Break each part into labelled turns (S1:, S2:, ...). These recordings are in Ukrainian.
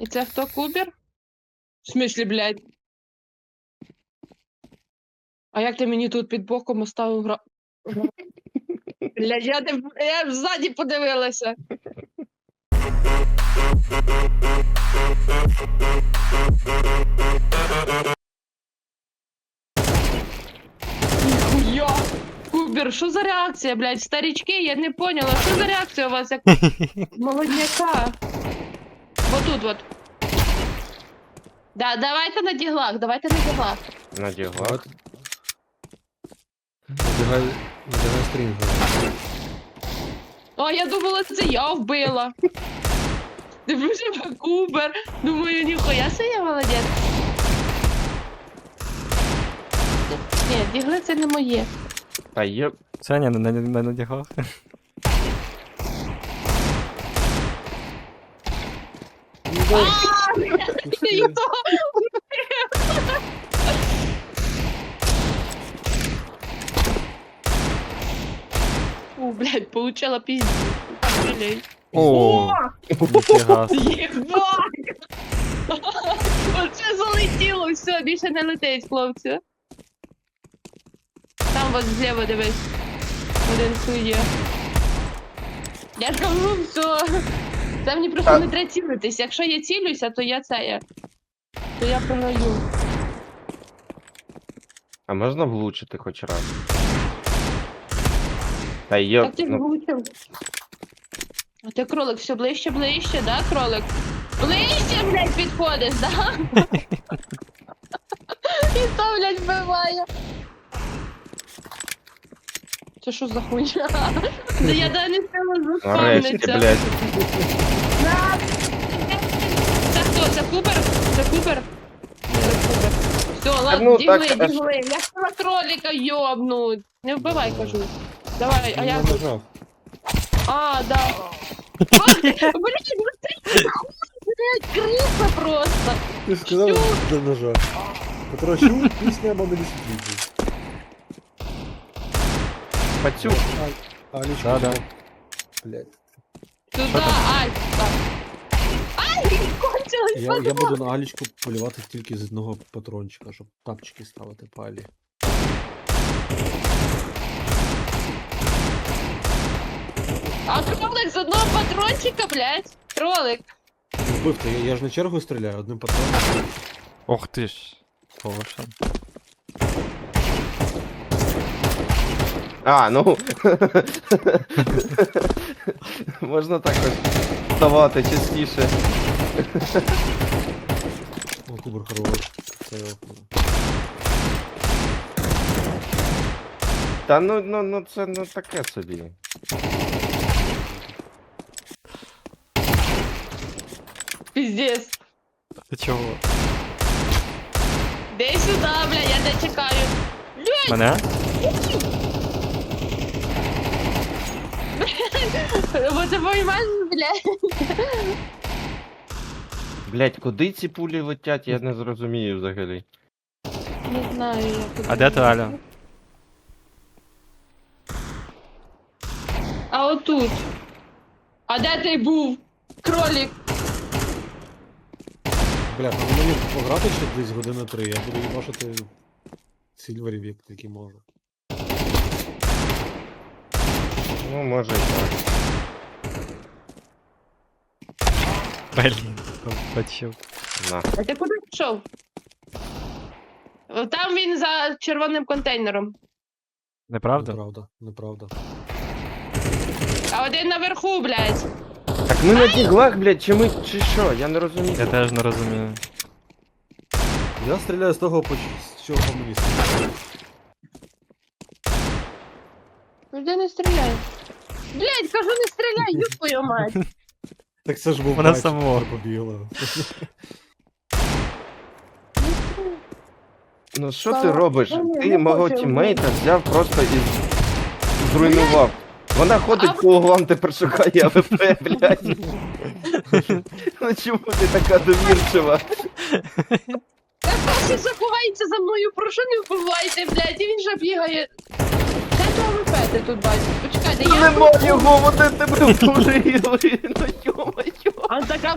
S1: І це хто кубер? В смислі, блядь? А як ти мені тут під боком оставив гра. Блядь, я, не... я ж ззаді подивилася. Ніхуя! Кубер, що за реакція, блядь? Старічки, я не поняла, що за реакція у вас як молодняка? Вот тут вот. Да, давайте на діглах, давайте на діглах.
S2: На дігла.
S3: От. Надягай, надягай стрінг.
S1: О, я думала, це я вбила. Дивлюся на кубер. Думаю, ніхуя це я молодець. Ні, дігли це не моє.
S2: Та є.
S4: Це ні, не, не, не надягав.
S1: О, блядь, получила пиздец. Блядь.
S4: О, ніфіга.
S1: Єбать! Оце залетіло, все, більше не летить, хлопці. Там вот зліва дивись. Один сує. Я кажу, все. Це мені просто
S2: А-
S1: не треба цілитись. Якщо я цілюся, то я це я. То я програю.
S2: А можна влучити хоч раз? Та є.
S1: Так ти
S2: Ну,
S1: влучив. А ти кролик все ближче, ближче, да, кролик? Ближче, блядь, підходиш, да? І то, блядь, вбиває. Це що за хуйня? Да я да не сила
S2: нарешті,
S1: заспавниться.
S2: блядь.
S1: Це хто? Це Кубер? Це Кубер? Це Кубер. Все, ладно,
S2: ну,
S1: дігли,
S2: так, а
S1: дігли. Я хотіла кролика йобнуть. Не вбивай, кажу. Давай, а
S3: Я
S1: я...
S3: нажав.
S1: А, да. А, Блядь, ну ты хуй, блядь, крыса просто.
S3: Ти ж сказав, що нажав. Петро, чув пісня Мамі Світлі.
S2: Пацюк.
S3: Алічка.
S4: Да, да.
S3: Блядь.
S1: Туда, ай, так. Ай, кончилась
S3: Я, я буду на Алічку полювати тільки з одного патрончика, щоб тапчики ставити по Алі.
S1: А кролик з одного патрончика, блядь. Кролик.
S3: Вбив я, я ж на чергу стріляю одним патроном.
S4: Ох ти ж. Повишен.
S2: А, ну. Можна також ставати частіше.
S3: О, кубер хорош. Це його.
S2: Та ну, ну, ну це ну таке собі.
S1: Пиздец.
S4: Ти чого?
S1: Дай сюда, бля, я тебе чекаю.
S4: Мене?
S1: Вот це поймаєш, блядь.
S2: Блять, куди ці пулі летять, я не зрозумію взагалі.
S1: Не знаю, я куди.
S4: А де ти, Аля?
S1: А отут. А де ти був? Кролик.
S3: Бля, ну мені пограти ще десь години три, я буду їбашити сільверів, як тільки можу.
S2: Ну, може і так.
S4: Блін. Почув.
S2: На.
S1: А ти куди пішов? Там він за червоним контейнером.
S4: Неправда?
S3: Неправда, неправда.
S1: А один наверху, блядь.
S2: Так ми на діглах, блядь, чи ми, чи що? Я не розумію.
S4: Я теж не розумію.
S3: Я стріляю з того, по з чого мені стріляє.
S1: Ну не стріляй? Блядь, кажу, не стріляй, ёб твою мать.
S3: Так це ж був
S4: Вона самого.
S3: побігла.
S2: Ну що ти робиш?
S1: ні,
S2: Ти мого
S1: хочу
S2: тіммейта взяв просто і зруйнував. Вона ходить по углам, тепер шукає АВП, блядь. Ну чому ти така довірчива?
S1: Та просто заховається за мною, прошу не вбивайте, блядь, і він же бігає. То тут бачиш? Почекайте, я...
S2: нема його, вони тебе вбили, ну йо-моє.
S1: А така...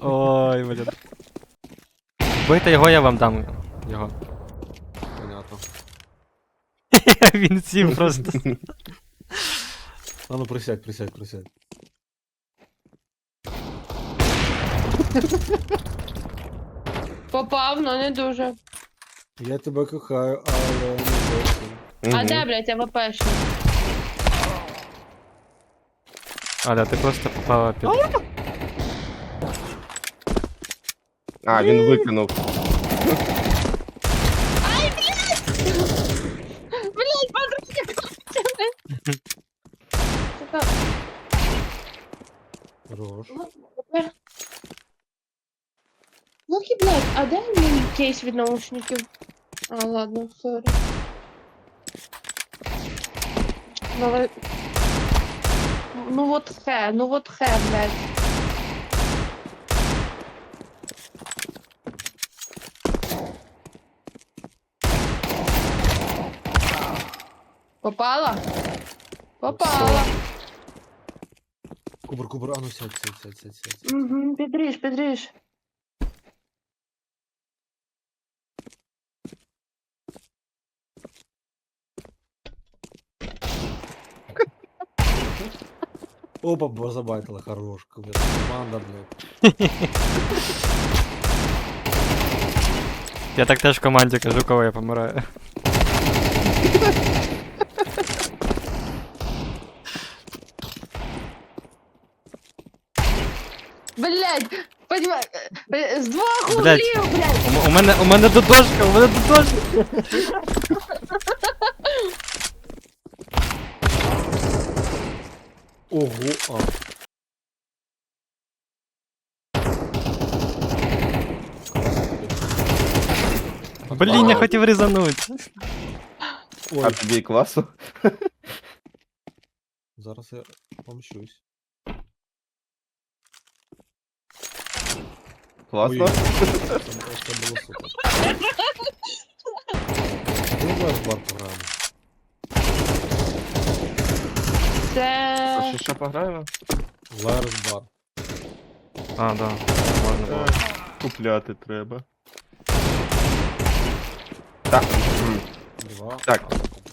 S4: Ой, блін. Бийте його, я вам дам його.
S3: Понятно.
S4: Він сів просто.
S3: А ну присядь, присядь, присядь.
S1: Попав, но не дуже.
S3: Я тебе кохаю, але не зовсім.
S1: А
S2: Мгм.
S1: де, блядь, АВПшник?
S4: Аля, ти просто попала під.
S2: А, він викинув.
S1: Блядь, подруги, Сука,
S3: Хорош.
S1: тепер- Локі, блядь, а де мій кейс від наушників? А, ладно, сорі. Давай. Ну вот хе, ну вот хе, блядь. Попала? Попала.
S3: Кубер, кубер, а ну сядь, сядь, сядь, сядь, сядь.
S1: Угу, підріж, підріж.
S3: Опа, бо забайтила, хорош, кубер. Команда, блядь.
S4: Я так теж в команді кажу, коли я помираю.
S1: Блять, понимаю, з двох
S4: Блядь.
S1: углів, блядь.
S4: У мене у мене додошка, у мене додошка.
S3: Ого, а.
S4: Блін, я хотів різануть.
S3: Ой,
S2: А тобі класу?
S3: зараз я помщусь.
S2: Класно?
S3: Ой, Це, це було супер. Давай в бар пограємо.
S2: А
S1: Це...
S2: що, ще пограємо?
S3: Лайерс бар.
S4: А, да. Можна було.
S2: Купляти треба. Так. м.
S3: Два.
S2: Так.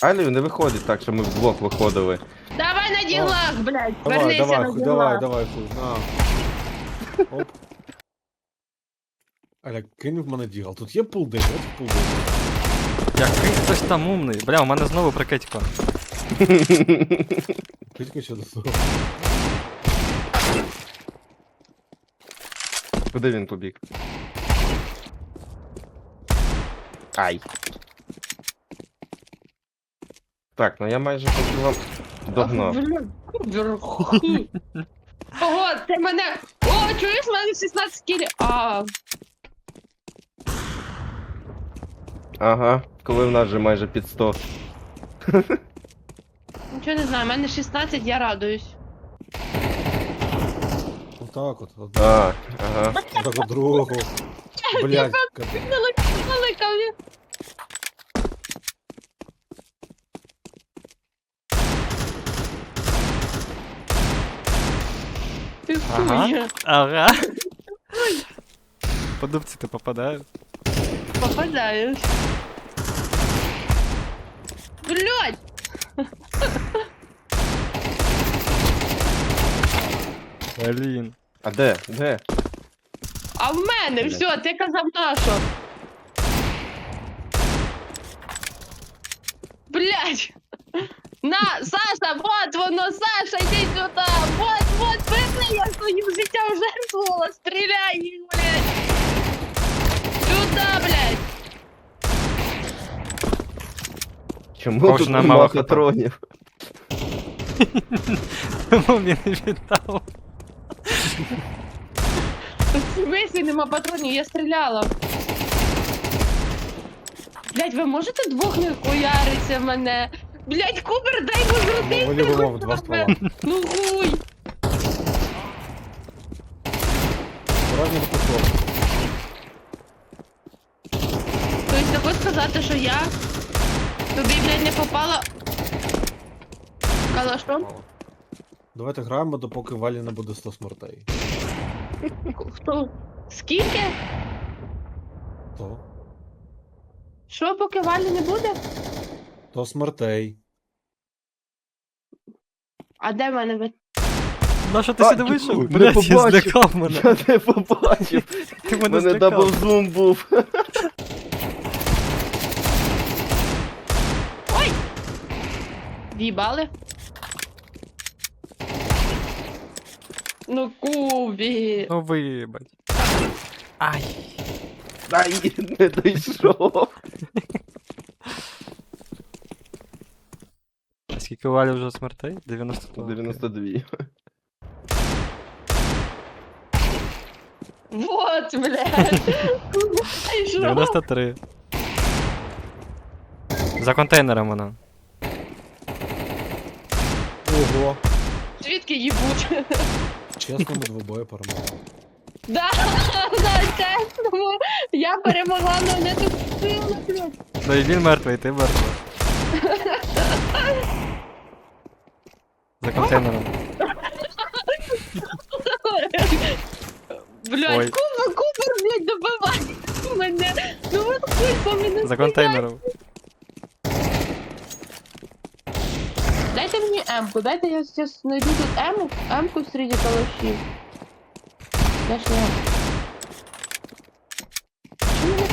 S2: Айлію не виходить так, що ми вдвох виходили.
S1: Давай на ділах, блядь,
S3: Давай,
S1: вернися
S3: давай,
S1: на
S3: хуй,
S1: ділах.
S3: давай, давай, хуй, на. Оп. Аля, кинь в мене дігл. Тут є пулдик, от пулдик.
S4: Який хтось там умний. Бля, у мене знову прикидько.
S3: Пітько що до того.
S2: Куди він побіг? Ай. Так, ну я майже поки вам догнав.
S1: Ого, ти мене... О, чуєш, в мене 16 кілів. А,
S2: Ага, коли в нас вже майже під 100.
S1: нічого не знаю, в мене 16, я радуюсь.
S3: Отак от. от.
S2: А, ага.
S3: Так от другого. Блядь, капець.
S1: Велика він. Ти
S4: Ага.
S1: хуя.
S4: Ага. По дубці ти попадаєш.
S1: Попадаєш.
S4: Блін.
S2: А де? Де?
S1: А в мене
S2: Блядь.
S1: все, ти казав на що? Блять! На, Саша, вот воно, Саша, йди сюди! Вот, вот, бери, я своїм життям жертвувала, стріляй їх, блядь! Сюда, блядь!
S2: Чому
S4: ж
S2: тут нема
S4: хата?
S2: патронів?
S4: Тому він не віддав.
S1: В смислі нема патронів, я стріляла. Блять, ви можете двох не хуяриться мене? Блять, Кубер, дай йому зродити.
S3: Ми любимо в два ствола.
S1: Ну хуй.
S3: Разні пішов.
S1: Тобто тако сказати, що я тобі, блядь, не попала. Калашом?
S3: Давайте граємо, допоки Валі не буде 100 смертей.
S1: Хто? Скільки?
S3: То.
S1: Що, поки Валі не буде?
S3: То смертей.
S1: А де в мене ви?
S4: На що ти
S2: А,
S4: сюди
S2: тьфу,
S4: вийшов?
S2: не
S4: Блять, я
S2: побачив.
S4: злякав мене.
S2: Я не побачив.
S4: Ти
S2: У
S4: мене
S2: мене дабл
S4: злякав.
S2: зум був.
S1: В'їбали? Ну, Кубі.
S4: Ну вибач. Ай.
S2: Ай, не дійшов.
S4: Скільки Валі вже смертей? 92.
S2: 92.
S1: Вот, блядь. Ай, що?
S4: 93. За контейнером вона.
S3: Ого.
S1: Звідки їбуть?
S3: Чесно, ми двобоє перемогли.
S1: Да, да, чесно. Я перемогла, але не тут сила, блядь.
S4: Ну і він мертвий, ти мертвий. За контейнером.
S1: Блядь,
S4: Ой.
S1: Кубер, Кубер, блядь, добивай мене. Ну от хуй по мене.
S4: За контейнером.
S1: Дайте мені М-ку, дайте я зараз знайду тут М, М-ку. Де ж я? Чому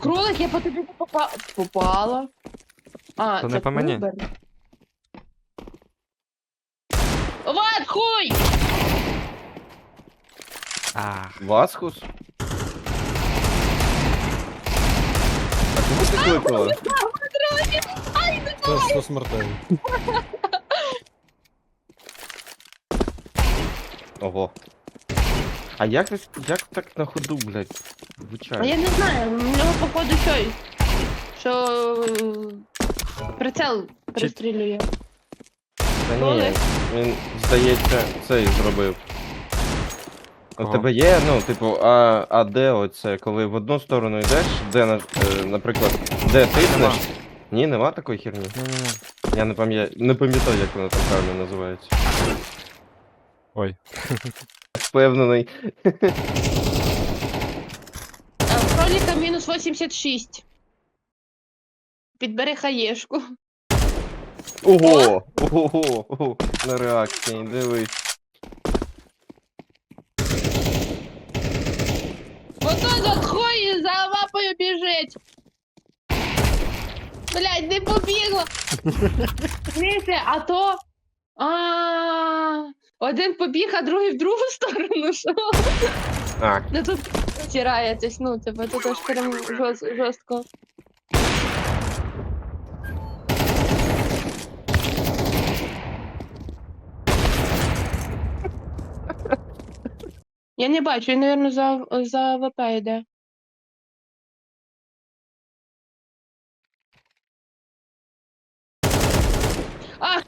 S1: Кролик, я по тобі не попа... попала. А,
S4: То
S1: це
S4: не по мені.
S1: Кубер. Вот хуй!
S4: Ах.
S2: Васхус? А кого ти кликала?
S3: Це 100 смертей.
S2: Ого. А як, так- як так на ходу, блядь,
S1: А я не знаю, у нього походу щось. Що е, прицел пристрілює.
S2: Та ні, він, здається, цей зробив. У
S4: Кого?
S2: тебе є, ну, типу, а, а де оце, коли в одну сторону йдеш, де, на- е, наприклад, де тиснеш? Ні, нема такої херні. Я не пам'ятаю, не пам'ятаю, як воно там правильно називається.
S4: Ой.
S2: Впевнений.
S1: А в кролика мінус 86. Підбери хаєшку.
S2: Ого! Ого! Ого! На реакції, дивись.
S1: Ото за хуй за лапою біжить. Блядь, не побігла. Дивіться, а то. А, один побіг, а другий в другу сторону. Що?
S2: А,
S1: Ну тут втираєтесь, ну, типу, тут аж прям жорст- жорстко. Я не бачу, він, мабуть, за, за ВП йде.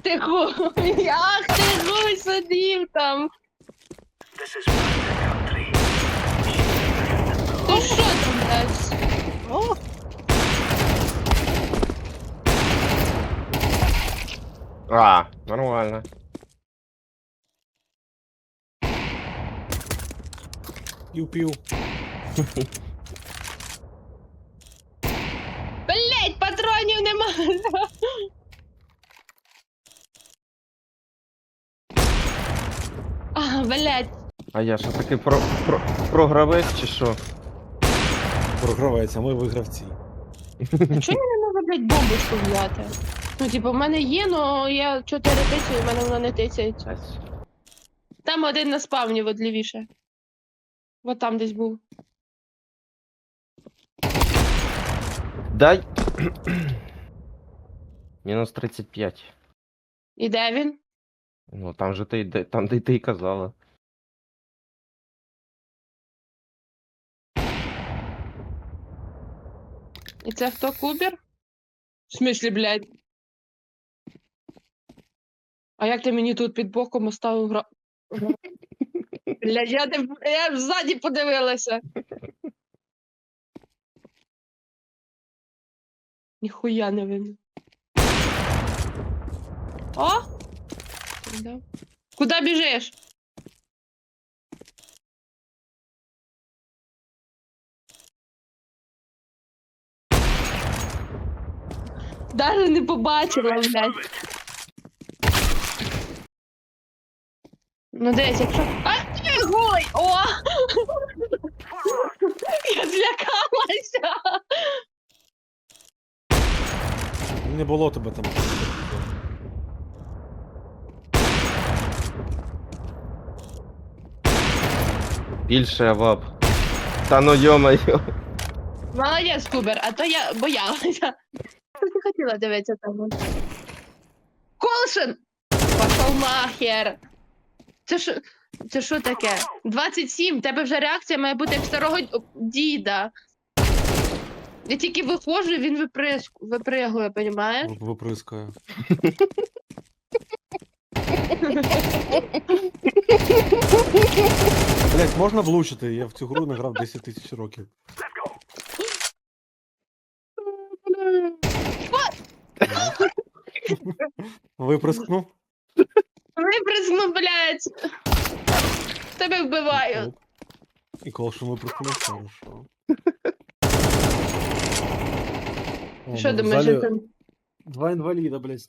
S1: ти хуй! Ах ти хуй сидів там! Ти що там, блядь?
S2: а, нормально.
S3: Пів-пів.
S1: Блять, патронів нема. Блять.
S2: А я що такий про, про, програвець чи що?
S3: Програвець, а ми вигравці.
S1: А чого я не можу, блять, бомбочку взяти? Ну, типу, в мене є, но я 4 тисячі, в мене вона не тисяється. Там один на спавні, от лівіше. От там десь був.
S2: Дай. Мінус 35.
S1: І де він?
S2: Ну там же ти, де- там де ти й казала.
S1: І це хто кубер? В смислі, блядь? А як ти мені тут під боком оставив гра. Блядь, я, не... я ззаді подивилася. Ніхуя не видно. О! Да. Куди біжиш? Даже не побачила, блядь. Ну дивись, якщо. А ти гой! О! Я злякалася!
S3: Не було тебе там.
S2: Більше авап. Та ну йо-моє.
S1: Молодець, Кубер, а то я боялася. Не хотіла дивитися там. Колшин! Пошов нахер! Це що, це що таке? 27, тебе вже реакція має бути як старого діда. Я тільки виходжу, він виприс... випригує, понімаєш?
S3: Вип- Виприскає. Блять, можна влучити? Я в цю гру не грав 10 тисяч років. Виприскнув.
S1: Виприскну, блядь! Тебе вбиваю.
S3: Оп. І колшин виприскнув, хорошо.
S1: Що думаєш, що там?
S3: Два інваліда, блядь,